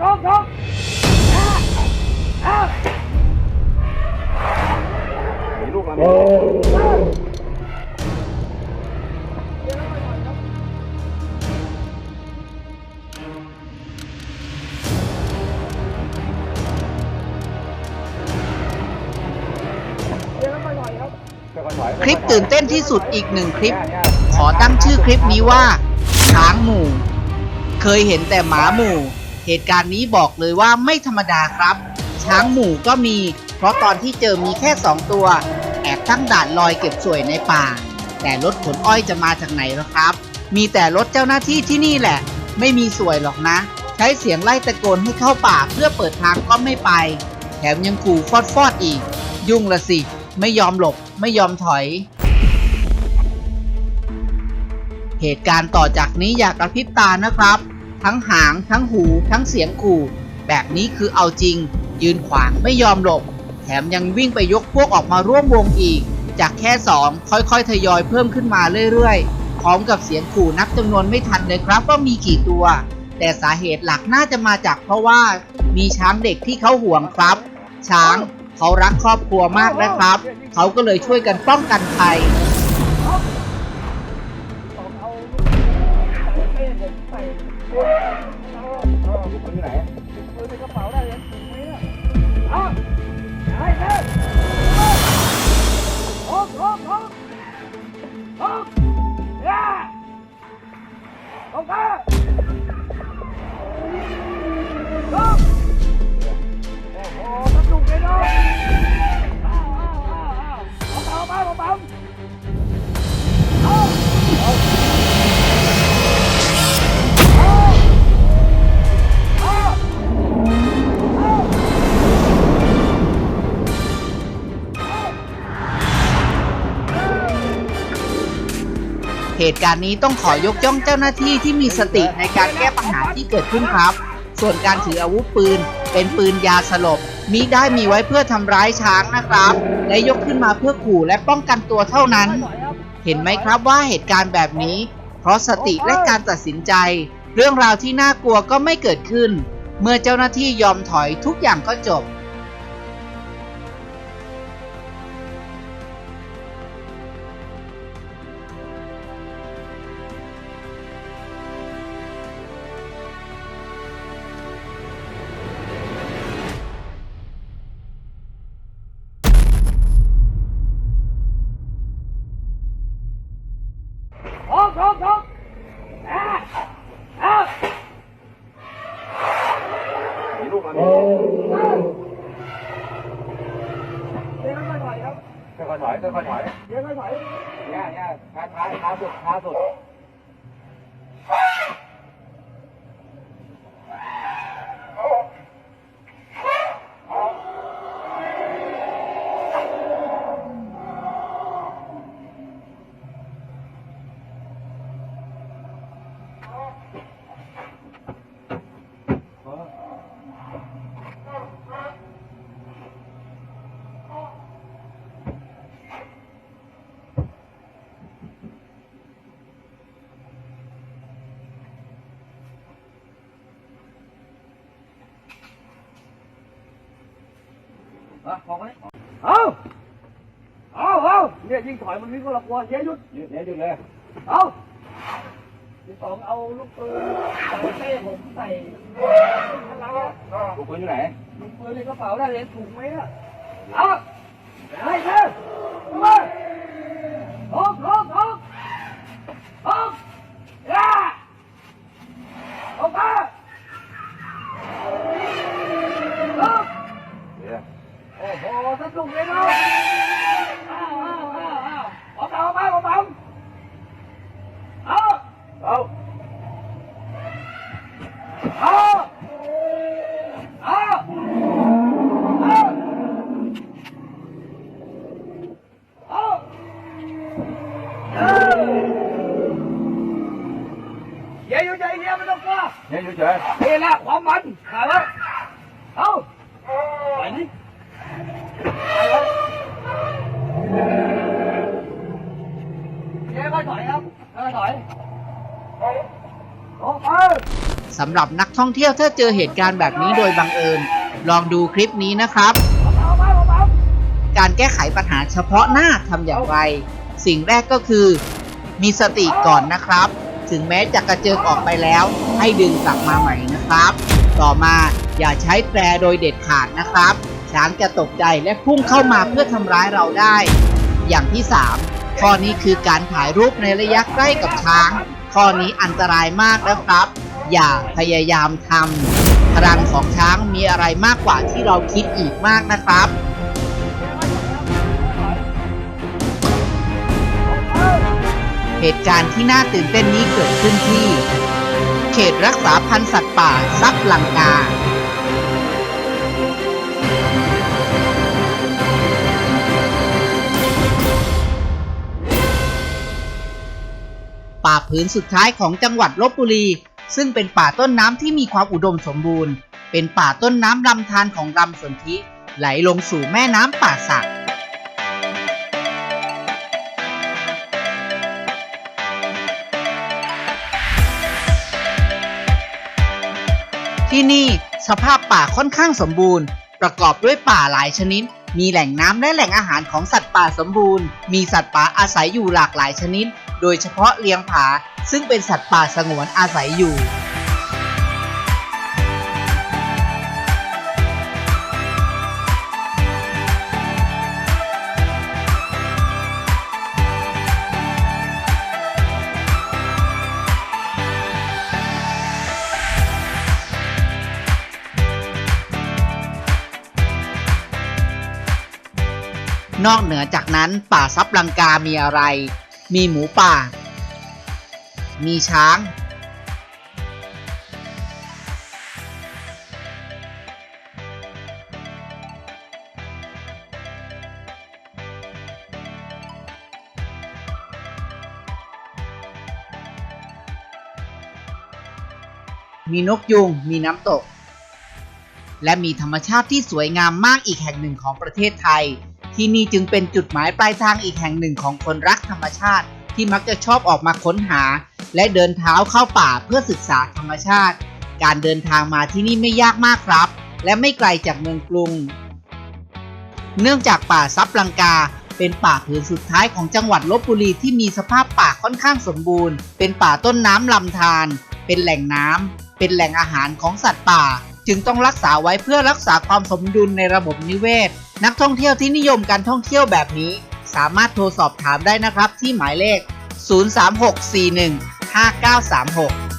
ชกชกอะมีลูกเรามีเดี๋ยวค่อยๆถอยครับค่อยๆถอยคลิปตื่นเต้นที่สุดอีกหนึ่งคลิป ขอตั้งชื่อคลิปนี้ว่าช้างหมู่ เคยเห็นแต่หมาหมู่ เหตุการณ์นี้บอกเลยว่าไม่ธรรมดาครับ ช้างหมู่ก็มี เพราะตอนที่เจอมีแค่ 2 ตัว แอบตั้งด่านลอยเก็บสวยในป่า แต่รถขนอ้อยจะมาจากไหนล่ะครับ มีแต่รถเจ้าหน้าที่ที่นี่แหละ ไม่มีสวยหรอกนะ ใช้เสียงไล่ตะโกนให้เข้าป่าเพื่อเปิดทางก็ไม่ไป แถมยังขู่ฟอดฟอดๆอีก ยุ่งละสิ ไม่ยอมหลบไม่ยอมถอยเหตุการณ์ต่อจากนี้อยากกระพริบตานะครับ ทั้งหาง ทั้งหู ทั้งเสียงขู่ แบบนี้คือเอาจริง ยืนขวางไม่ยอมหลบ แถมยังวิ่งไปยกพวกออกมาร่วมวงอีก จากแค่สองค่อยๆ ทยอยเพิ่มขึ้นมาเรื่อยๆ พร้อมกับเสียงขู่นับจำนวนไม่ทันเลยครับว่ามีกี่ตัว แต่สาเหตุหลักน่าจะมาจากเพราะว่า มีช้างเด็กที่เขาห่วงครับ ช้างเขารักครอบครัวมากนะครับ เขาก็เลยช่วยกันป้องกันภัย ส่เอาลูก เหตุการณ์นี้ต้องขอยกย่องเจ้าหน้าที่ที่มีสติในการแก้ปัญหาที่เกิดขึ้นครับ ส่วนการถืออาวุธปืน เป็นปืนยาสลบมิได้มีไว้เพื่อทำร้ายช้างนะครับ และยกขึ้นมาเพื่อขู่และป้องกันตัวเท่านั้น เห็นไหมครับว่าเหตุการณ์แบบนี้ เพราะสติและการตัดสินใจ เรื่องราวที่น่ากลัวก็ไม่เกิดขึ้น เมื่อเจ้าหน้าที่ยอมถอยทุกอย่างก็จบ เดี๋ยวค่อยๆถอยเนี่ยเนี่ยช้าช้าช้าสุดช้าสุด อะพอไหมเอาเอาเอาเนี่ยยิงถอยมันวิ่งก็ละกลัวเดี๋ยวหยุดหยุดเดี๋ยวหยุดเลยเอาที่สองเอาลูกปืนใส่เป้ผมใส่ข้างหลังอะลูกปืนอยู่ไหนลูกปืนในกระเป๋าได้เลยถูกไหมอะเอาให้เพื่อมาลงลงลงลงย่าลงมาลง เดี๋ยว โอ้โหสนุกเลยเนาะอ้าวอ้าวอ้าวอ้าวเอาเบาไปเอาเบาเอา เอา เอาเอาเอาเอา เดี๋ยวอยู่ใจเดียวไม่ต้องกลัวเนี่ยหยุดเฉยนี่แหละความมันขาแล้วเอาไปนี่ไปแล้วเดี๋ยวค่อยถอยครับค่อยถอยออกไปสำหรับนักท่องเที่ยวถ้าเจอเหตุการณ์แบบนี้โดยบังเอิญ ลองดูคลิปนี้นะครับเอาไปเอาไปการแก้ไขปัญหาเฉพาะหน้าทำอย่างไร สิ่งแรกก็คือ มีสติก่อนนะครับ ถึงแม้จะกระเจิงออกไปแล้ว ให้ดึงกลับมาใหม่นะครับ ต่อมาอย่าใช้แตรโดยเด็ดขาดนะครับช้างจะตกใจและพุ่งเข้ามาเพื่อทำร้ายเราได้ อย่างที่ 3 ข้อนี้คือการถ่ายรูปในระยะใกล้กับช้าง ข้อนี้อันตรายมากนะครับ อย่าพยายามทำพลังของช้างมีอะไรมากกว่าที่เราคิดอีกมากนะครับ เหตุการณ์ที่น่าตื่นเต้นนี้เกิดขึ้นที่ เขตรักษาพันธุ์สัตว์ป่าซับลังกา ป่าผืนสุดท้ายของจังหวัดลบบุรี ซึ่งเป็นป่าต้นน้ำที่มีความอุดมสมบูรณ์ เป็นป่าต้นน้ำลำธารของลำสนธิไหลลงสู่แม่น้ำป่าสัก ที่นี่สภาพป่าค่อนข้างสมบูรณ์ ประกอบด้วยป่าหลายชนิด มีแหล่งน้ำและแหล่งอาหารของสัตว์ป่าสมบูรณ์ มีสัตว์ป่าอาศัยอยู่หลากหลายชนิด โดยเฉพาะเลียงผา ซึ่งเป็นสัตว์ป่าสงวนอาศัยอยู่ นอกเหนือจากนั้นป่าซับลังกามีอะไร มีหมูป่า มีช้าง มีนกยุง มีน้ำตก และมีธรรมชาติที่สวยงามมากอีกแห่งหนึ่งของประเทศไทย ที่นี่จึงเป็นจุดหมายปลายทางอีกแห่งหนึ่งของคนรักธรรมชาติ ที่มักจะชอบออกมาค้นหา และเดินเท้าเข้าป่าเพื่อศึกษาธรรมชาติ การเดินทางมาที่นี่ไม่ยากมากครับ และไม่ไกลจากเมืองกรุง เนื่องจากป่าซับลังกาเป็นป่าผืนสุดท้ายของจังหวัดลบบุรีที่มีสภาพป่าค่อนข้างสมบูรณ์ เป็นป่าต้นน้ำลำธาร เป็นแหล่งน้ำ เป็นแหล่งอาหารของสัตว์ป่า จึงต้องรักษาไว้เพื่อรักษาความสมดุลในระบบนิเวศ นักท่องเที่ยวที่นิยมการท่องเที่ยวแบบนี้ สามารถโทรสอบถามได้นะครับที่หมายเลข 036415936